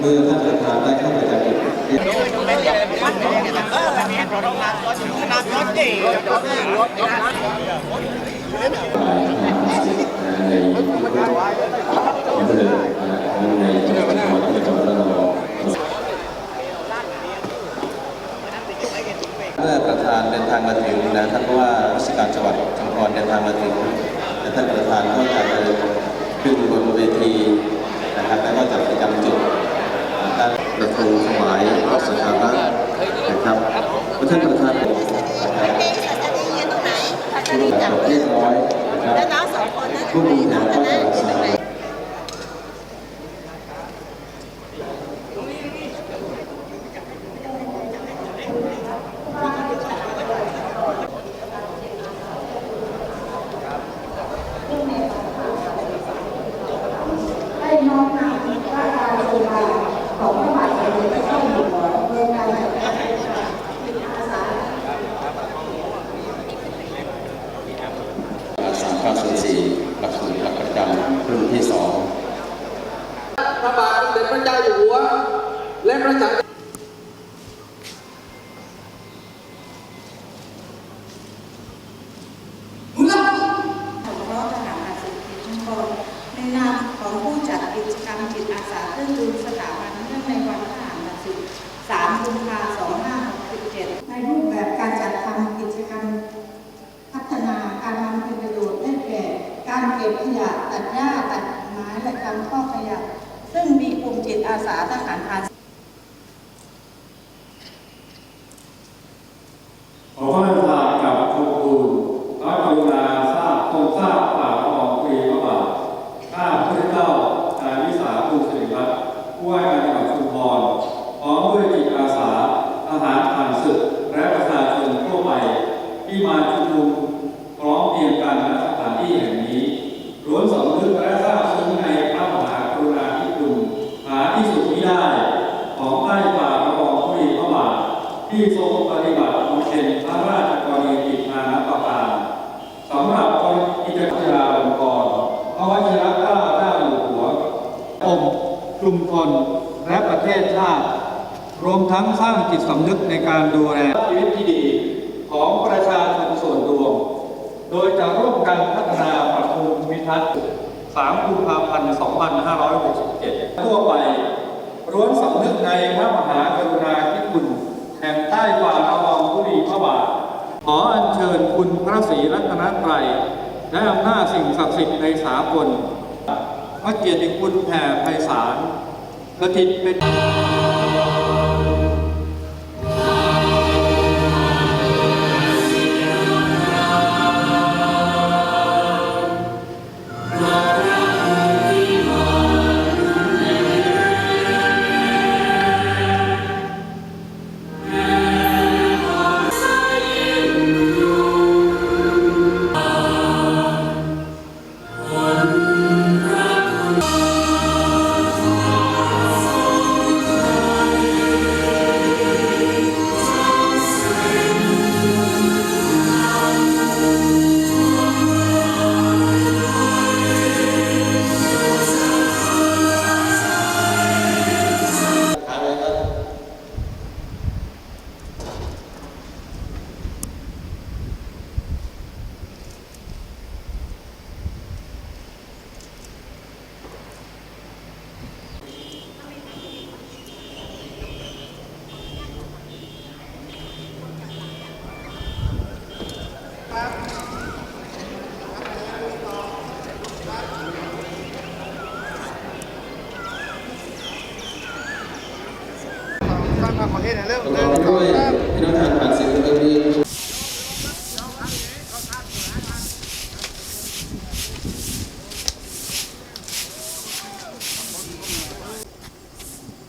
เมื่อท่านประธานได้เข้าประจำจุดเรียบร้อยในอเภอในจังหวัดนครปฐมเมื่อประธานเดินทางมาถึงนะท่านผู้ว่าราชการจังหวัดชุมพรเดินทางมาถึงและท่านประธานก็จะเดินขึ้นบนเวทีนะครับแล้วก็จะประจำจุดด้านประตูถวายพระสังฆาระนะครับเมื่อท่านประธานนะครับ เด็กสัตว์จะยืนตรงไหนถ้าจะ ผู้ ได้ จั จั ด บ เรียบร้อยนะครับ แล้วน้องสองคนนั้น ผู้บริ น้ หา อง ร ค ก็ ณะ จะ อยู่ตรงไหน ให้ น้อมนำพระราชาของพระบาทสมเด็จพระเจ้าอยู่หัวเมืองการจัดการจิตอาสาอาสา904หลักสูตรหลักประจำรุ่นที่สองพระบาทสมเด็จพระเจ้าอยู่หัวและพระสังฆ สงเคราะห์ทหารอาสาสิชุมพรในนามของผู้จัดกิจกรรมจิต เรื่องดูสถาบันเนื่องในวันทหารอาสา3กุมภาพันธ์2567ในรูปแบบการจัดทำกิจกรรม พัฒนาการนำเป็นประโยชน์ได้แก่ การเก็บขยะตัดหญ้าตัดไม้และการท่อขยะ ซึ่งมีกลุ่มจิตอาสาทหารอานา ขอพระราชทานกับขอบคุณพระกรุณาทราบทรงทราบฝ่าละอองธุลีพระบาทข้าพระเจ้านายวิสาภูสิริรัตน์ผู้ว่าการจังหวัดชุมพรพร้อมด้วยจิตอาสาทหารผ่านศึกและประชาชนทั่วไป ที่มาชุมนุมพร้อมเพรียงกันณสถานที่แห่งนี้ล้วนสำนึกและทราบซึ้งในพระมหากรุณาธิคุณหาที่สุดมิได้ ของใต้ฝ่าละอองธุลีพระบาท ที่ทรง ปฏิบัติเพ็ญพระราชกรณียกิจนานาประการสำหรับกิจการาลงกรพระวชิรเกล้าเจ้าอยู่หัวองค์กลุ่มชนและประเทศชาติ รวมทั้งสร้างจิตสำนึกในการดูแลชีวิตที่ดีของประชาชนส่วนรวม โดยจะร่วมกันพัฒนาปรับปรุงภูมิทัศน์ 3 กุมภาพันธ์ 2567 ทั่วไปร้วนสำนึกในพระมหากรุณาธิคุณ แห่งใต้ฝ่าละอองธุลีพระบาท ขออัญเชิญ คุณพระศรีรัตนตรัยและอำนาจสิ่งศักดิ์สิทธิ์ในสากลพระเกียรติคุณแผ่ไพศาลสถิตเป็น ประกอบด้วยพี่น้องทารผ่านศึกเอเรือ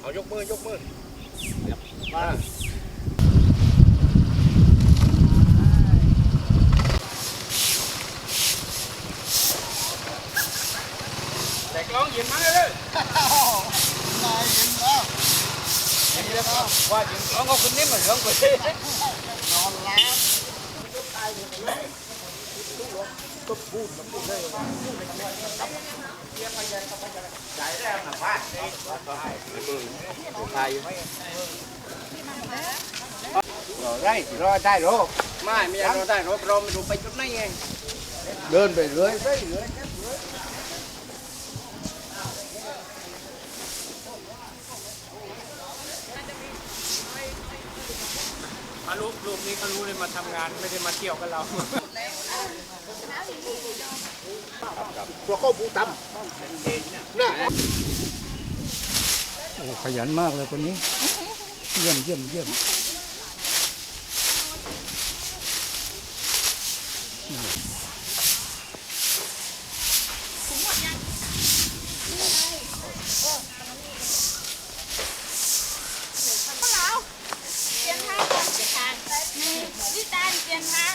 เอายกมือยกมือมาแต่กล้องเย็นมาเลยนายเย็นแล้วเย็นแล้วว่าเย็นกล้องเขาก ล้องกูนอนแล้วก็พูดมันพูดได้ว่าจ่ายแล้วนะบ้านนี่ไทยรอได้รอได้รอไม่ไม่รอได้รอรอไม่รู้ไปจุดไหนไงเดินไปเรื่อยไปเรื่อย อารูปรูปนี้เขารู้เลยมาทำงานไม่ได้มาเที่ยวกับเราตัวเข้าปูตำน่ะโอ้ขยันมากเลยคนนี้ เยี่ยมเยี่ยมเยี่ยมเปลี่ยนทางก่อนเปลี่ยนทางนี่นี่ตาลเปลี่ยนทาง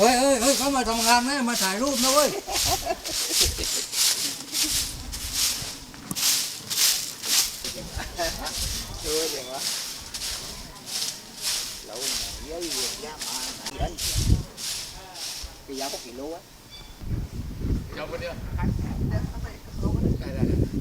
เฮ้ยเฮ้ยเฮ้ยเขามาทำงานไม่ได้มาถ่ายรูปนะเว้ย Chồng bên đây. Đây đây đây.